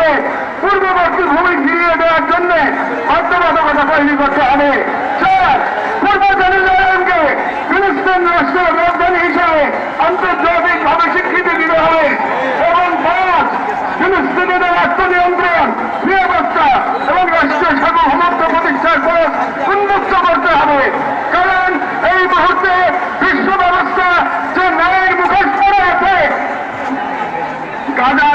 হবে। পূর্ববর্তী ভূমি ফিরিয়ে দেওয়ার জন্য বাধ্যবাধকতা তৈরি করতে হবে। পূর্ব জেরুজালেমকে ফিলিস্তিন রাষ্ট্রের রাজধানী হিসেবে আন্তর্জাতিকভাবে স্বীকৃতি দিতে হবে এবং পাঁচ ফিলিস্তিনিদের আত্মনিয়ন্ত্রণ নিরাপত্তা এবং রাষ্ট্রীয় সার্বভৌমত্ব প্রতিষ্ঠার পথ উন্মুক্ত করতে হবে কারণ এই মুহূর্তে বিশ্ব ব্যবস্থা যে ন্যায়ের মুখোশ পড়ে আছে গাজা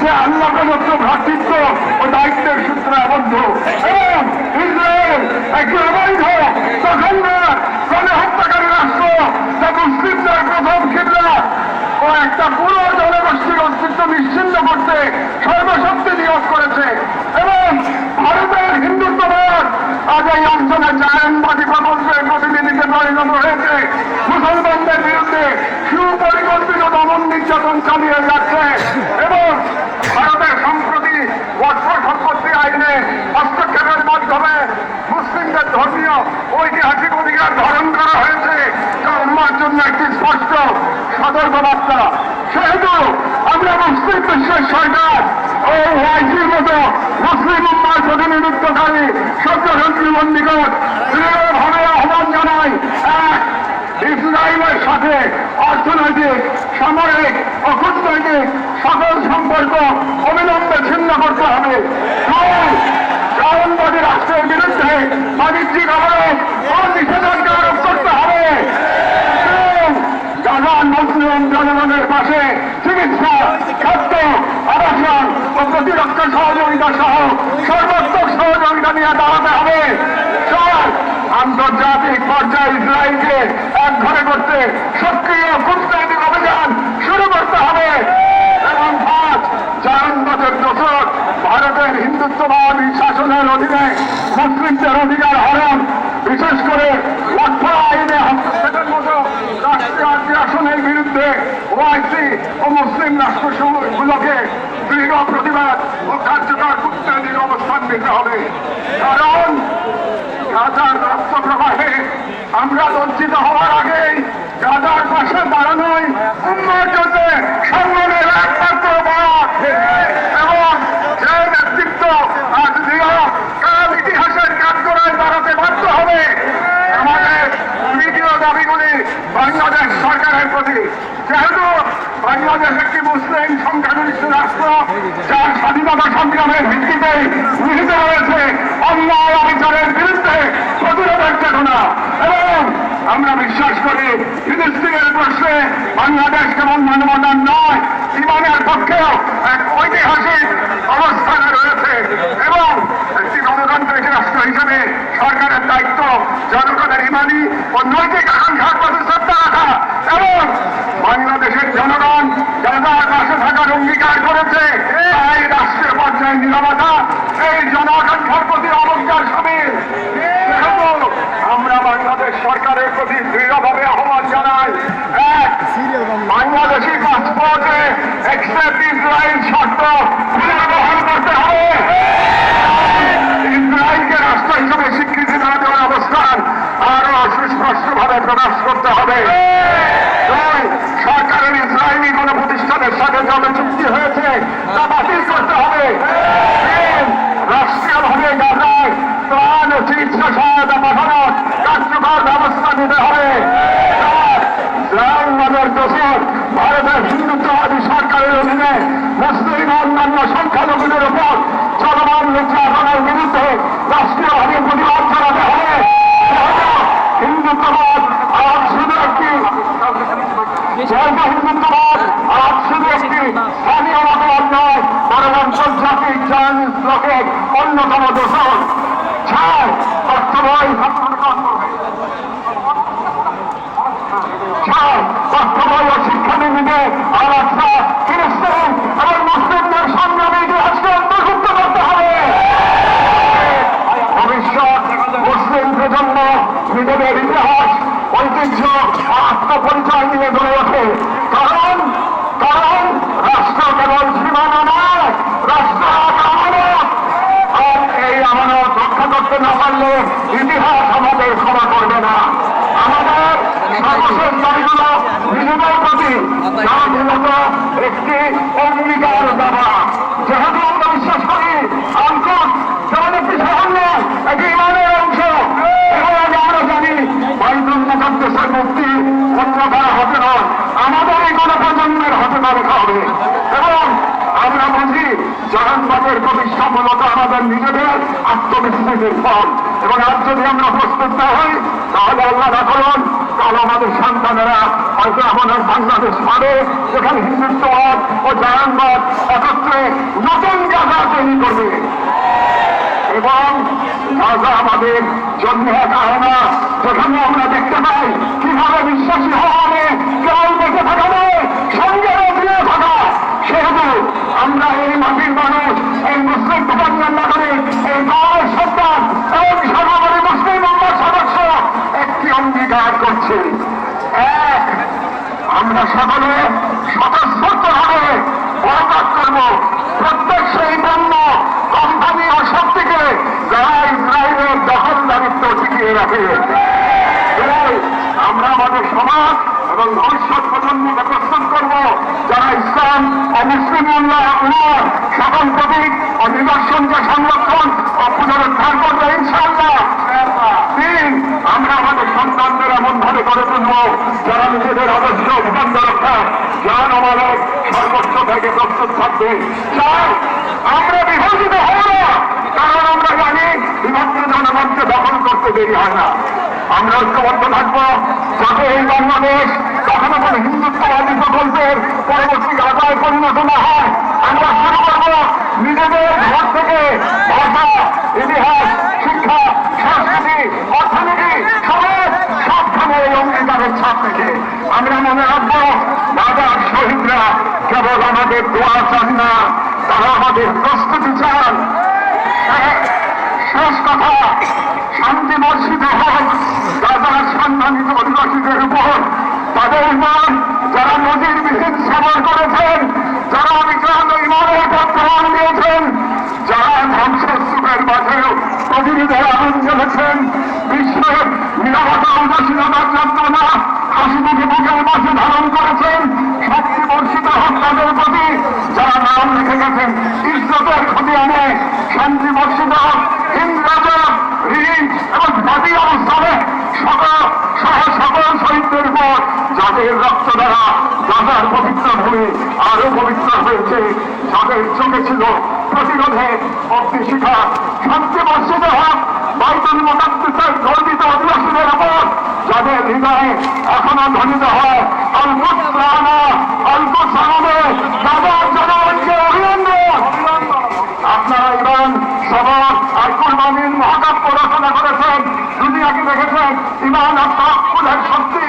যে আল্লাহ প্রদত্ত ভ্রাতৃত্ব ও দায়িত্বের সূত্রে আবদ্ধ এবং ইসরায়েল একটি অবৈধ প্রখণ্ড গণহত্যাকারী রাষ্ট্র, যা মুসলিমদের প্রথম খিবলা ও একটা পুরো জনগোষ্ঠীর অস্তিত্ব নিশ্চিন্ন করতে সর্বশক্তি নিয়োগ করেছে। এবং ভারতের হিন্দুত্ববাদ আজ এই অঞ্চলে জায়নবাদী প্রকল্পের প্রতিনিধিকে পরিণত হয়েছে মুসলমানদের বিরুদ্ধে সুপরিকল্পিত দমন নির্যাতন চালিয়ে যাচ্ছে এবং ভারতের সম্প্রতি বর্ষ সম্পত্তি আইনে হস্তক্ষেপের মাধ্যমে মুসলিমদের ধর্মীয় ঐতিহাসিক অধিকার ধারণ করা হয়েছে। উম্মার জন্য একটি স্পষ্ট সতর্কবার্তা। সেহেতু আমরা মুসলিম বিশ্বের সরকার ও ওয়াইসির মতো মুসলিম উম্মার প্রতিনিধিত্বকারী সত্যশন্ত্রী নিকট দৃঢ়ভাবে আহ্বান জানাই এক ইসরায়েলের সাথে অর্থনৈতিক, সামরিক ও কূটনৈতিক সকল সম্পর্ক অবিলম্বে ছিন্ন করতে হবে দুই, শাওনবাদী রাষ্ট্রের বিরুদ্ধে বাণিজ্যিক অবরোধ ও নিষেধাজ্ঞা আরোপ করতে হবে তিন, সাধারণ মুসলিম জনগণের পাশে চিকিৎসা খাদ্য আবাসন ও প্রতিরক্ষা সহযোগিতা সহ সর্বাত্মক সহযোগিতা নিয়ে দাঁড়াতে হবে। চার আন্তর্জাতিক পর্যায়ে ইসরায়েলকে এক ঘরে করতে সক্রিয় কূটনৈতিক অভিযান শুরু করতে হবে। এবং পাঁচ চার বছর দশক ভারতের হিন্দুত্ববাদী শাসনের অধীনে মুসলিমদের অধিকার হরণ বিশেষ করে লক্ষ আইনে হস্তক্ষেপের মতো রাষ্ট্রীয় আগ্রাসনের বিরুদ্ধে ওআইসি ও মুসলিম রাষ্ট্রসমূহগুলোকে দৃঢ় প্রতিবাদ ও কার্যকর কূটনৈতিক নিতে হবে। কারণ গাজার রক্ত প্রবাহে আমরা লজ্জিত হওয়ার আগেই গাজার পাশে দাঁড়ানোই সম্মানের একমাত্র এবং যে নেতৃত্ব আজ কাল ইতিহাসের দাঁড়াতে বাধ্য হবে আমাদের বাংলাদেশ সরকারের প্রতি। যেহেতু বাংলাদেশ একটি মুসলিম সংখ্যাগরিষ্ঠ রাষ্ট্র, যার স্বাধীনতা সংগ্রামের ভিত্তিতে নিহিত রয়েছে অন্যায় অবিচারের বিরুদ্ধে প্রতিরোধের চেতনা। এবং আমরা বিশ্বাস করি, ফিলিস্তিনের প্রশ্নে বাংলাদেশ কেবল মানবতার নয়, ইমানের পক্ষেও এক ঐতিহাসিক অবস্থানে রয়েছে। এবং একটি গণতান্ত্রিক রাষ্ট্র হিসেবে সরকারের দায়িত্ব জনগণের ইমানি ও নৈতিক আকাঙ্ক্ষার প্রতি রাখা। এবং বাংলাদেশের জনগণ গাজার পাশে থাকার অঙ্গীকার করেছে। তাই রাষ্ট্রীয় পর্যায়ে নিরাপত্তা এই জন আকাঙ্ক্ষার প্রতি অবজ্ঞার সামিল। আমরা বাংলাদেশ সরকারের প্রতি দৃঢ়ভাবে আহ্বান জানাই। এক, বাংলাদেশি পাসপোর্টে এক্সেপ্ট ইসরায়েল শর্ত পুনর্বহাল করতে হবে। ইসরায়েলকে রাষ্ট্র হিসেবে স্বীকৃতি না দেওয়ার অবস্থান আরও সুস্পষ্টভাবে প্রকাশ করতে হবে দুই, সরকারের ইসরায়েলি কোন প্রতিষ্ঠানের সাথে যত চুক্তি হয়েছে তা বাতিল করতে হবে তিন, রাষ্ট্রীয়ভাবে গাজায় ত্রাণ ও চিকিৎসা সহায়তা পাঠানোর কার্যকর ব্যবস্থা নিতে হবে চার, ইসরায়েলের দোষর ভারতের হিন্দুত্ববাদী সরকারের অধীনে মুসলিম ও অন্যান্য সংখ্যালঘুদের উপর চলমান নির্যাতনের বিরুদ্ধে রাষ্ট্রীয়ভাবে প্রতিবাদ জানাতে হবে হিন্দুত্ববাদ আর শুধু একটি জৈব হিন্দুত্ববাদ আর শুধু একটি স্থানীয় মতবাদ নয় বরং আন্তর্জাতিক জায়নিস ব্লকের অন্যতম দোষণ ছয় অর্থবয় স্বাধীনতা একটি অঙ্গীকার দেওয়া যেহেতু আমরা বিশ্বাস করি আঙ্কুশ যেমন একটি সামান্য একটি ইমানের অংশ আমরা জানি বাইতুল মুকাদ্দেসের মুক্তি অন্য কারও হাতে নয় আমাদের এই কোনো প্রজন্মের হাতে না রেখা হবে। এবং আমরা বুঝি জাহানবাদের প্রতিষ্ঠা মূলত আমাদের নিজেদের আত্মবিশ্বাসের ফল। এবং আজ যদি আমরা প্রস্তুত না হই তাহলে আল্লাহ না তাহলে আমাদের সন্তানেরা হয়তো আমাদের বাংলাদেশ পারে যেখানে হিন্দুত্ববাদ ও জাহানবাদ একত্রে নতুন জায়গা তৈরি করবে। এবং রাজা আমাদের জন্য একা না যেখানে আমরা দেখতে পাই কীভাবে বিশ্বাসী হওয়া হবে কেবল বেঁচে থাকা নয়, সঙ্গে দিয়ে থাকা। সেহেতু আমরা এই মাটির মানুষ, এই মুসলিম ধর্মের নাগরিক, এই গাঁয়ের সন্তান এবং সর্বোপরি মুসলিম উম্মার সদস্য একটি অঙ্গীকার করছি। এক আমরা সকলে স্বতঃস্ফূর্ত ভাবে বরবাদ করব। প্রত্যেক সেই পণ্য কোম্পানি ও শক্তিকে যারা ইসরায়েলের দখলদারিত্ব টিকিয়ে রাখে। আমরা আমাদের সমাজ এবং ভবিষ্যৎ প্রজন্মকে প্রস্তুত করব। যারা ইসলাম ও মুসলিম সকল প্রতীক ও নিদর্শনকে সংরক্ষণ ও পুনরুদ্ধার করবে, ইনশাআল্লাহ। আমরা আমাদের সন্তানদের এমন ভাবে করে তুলব, যারা নিজেদের আদর্শ ভূখণ্ড রক্ষা জ্ঞান আমাদের সর্বোচ্চ থেকে প্রস্তুত থাকবে। আমরা বিভাজিত হব না, কারণ আমরা জানি বিভক্ত জনগণকে দখল করতে দেরি হয় না। আমরা ঐক্যবদ্ধ থাকব, যাতে এই বাংলাদেশ কখনো কোনো হিন্দুত্ববাদী প্রকল্পের পরবর্তী আদায় পরিণত না হয়। আমরা শুরু করব নিজেদের ঘর থেকে, ভাষা, ইতিহাস শিক্ষা সংস্কৃতি, অর্থনীতি, সমাজ, সবখানে এই অঙ্গীকারের ছাপ রেখে আমরা মনে রাখব বাজার শহীদরা কেবল আমাদের দোয়া চান না, তারা আমাদের প্রস্তুতি চান। শেষ কথা, শান্তি বর্ষিত হোক গাজার সম্মানিত অধিবাসীদের উপর। তাদের ইমান যারা নদীর বিহীন সবর করেছেন যারা বিক্রান্ত ইমানের উপর প্রমাণ দিয়েছেন যারা ধ্বংসস্তূপের মাঝেও প্রতিনিধির জ্বেলেছেন বিশ্বের উদাসীনতার যন্ত্রণা ধারণ করেছেন শক্তি বর্ষিত হোক তাদের প্রতি যারা নাম লিখে গেছেন, ইজ্জতের ক্ষতি আনে শান্তি বর্ষিত ঋণ এবং জাতি অবস্থানে সকল সহ সকল শহীদদের উপর যাদের রক্ত দ্বারা গাজার পবিত্র ভূমি আরও পবিত্র হয়েছে। যাদের চোখে ছিল প্রতিরোধে অগ্নিশিখা শান্তি বর্ষিত হোক বাইতুল মোকাদ্দেসের গর্বিত অধিবাসীদের উপর এখনও ধ্বনিত হয়। অল্প অল্প সামনে গাজার জনগণকে অভিনন্দন। আপনারা ইমান সবর আর কুরবানির রচনা করেছেন, দুনিয়াকে দেখেছেন, ইমান আর শক্তি।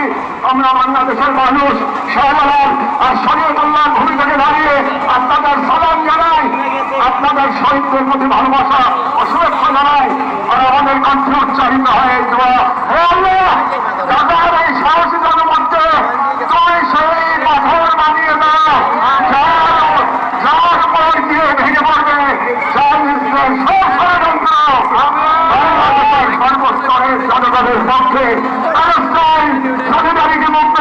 আমরা বাংলাদেশের মানুষ শাহজালাল আর শরীয়তুল্লাহ ভূমিকাকে দাঁড়িয়ে আপনাদের সালাম জানাই, আপনাদের শহীদদের প্রতি ভালোবাসা ও শুভেচ্ছা জানাই। আমাদের কণ্ঠে উচ্চারিত হয় এই দোয়া গাজার এই সাহসী জনমতকে তুমি সেই পাথর বানিয়ে দাও জনগণের পক্ষে আলোচনায় জনগণকে মুক্ত